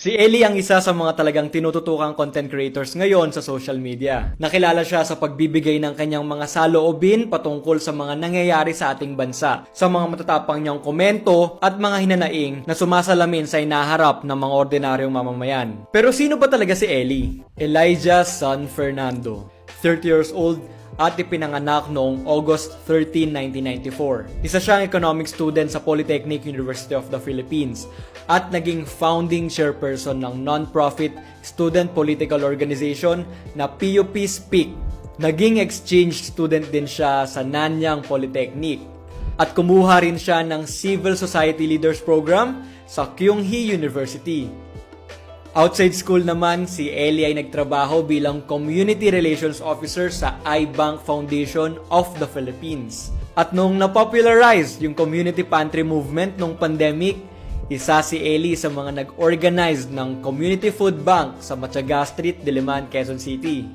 Si Ellie ang isa sa mga talagang tinututukang content creators ngayon sa social media. Nakilala siya sa pagbibigay ng kanyang mga saloobin patungkol sa mga nangyayari sa ating bansa, sa mga matatapang niyang komento at mga hinanaing na sumasalamin sa inaharap ng mga ordinaryong mamamayan. Pero sino ba talaga si Ellie? Elijah San Fernando, 30 years old at ipinanganak noong August 13, 1994. Isa siyang economic student sa Polytechnic University of the Philippines at naging founding chairperson ng non-profit student political organization na PUP Speak. Naging exchange student din siya sa Nanyang Polytechnic at kumuha rin siya ng Civil Society Leaders Program sa Kyunghee University. Outside school naman, si Ellie ay nagtrabaho bilang Community Relations Officer sa iBank Foundation of the Philippines. At nung na-popularize yung community pantry movement nung pandemic, isa si Ellie sa mga nag-organize ng Community Food Bank sa Matyaga Street, Diliman, Quezon City.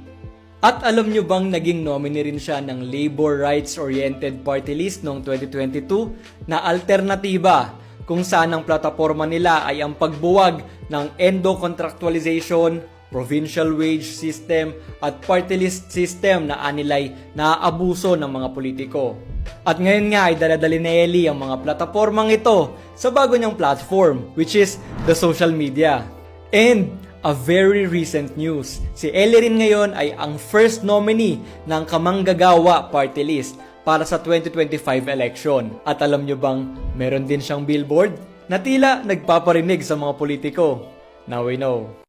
At alam nyo bang naging nominee rin siya ng Labor Rights Oriented Party List noong 2022 na alternatiba kung saan ang plataforma nila ay ang pagbuwag ng endo-contractualization, provincial wage system at party list system na anilay naaabuso ng mga politiko. At ngayon nga ay daladali ni Ellie ang mga platapormang ito sa bago niyang platform which is the social media. And a very recent news, si Ellie rin ngayon ay ang first nominee ng Kamanggagawa Party List para sa 2025 election. At alam nyo bang meron din siyang billboard na tila nagpaparinig sa mga politiko? Now we know.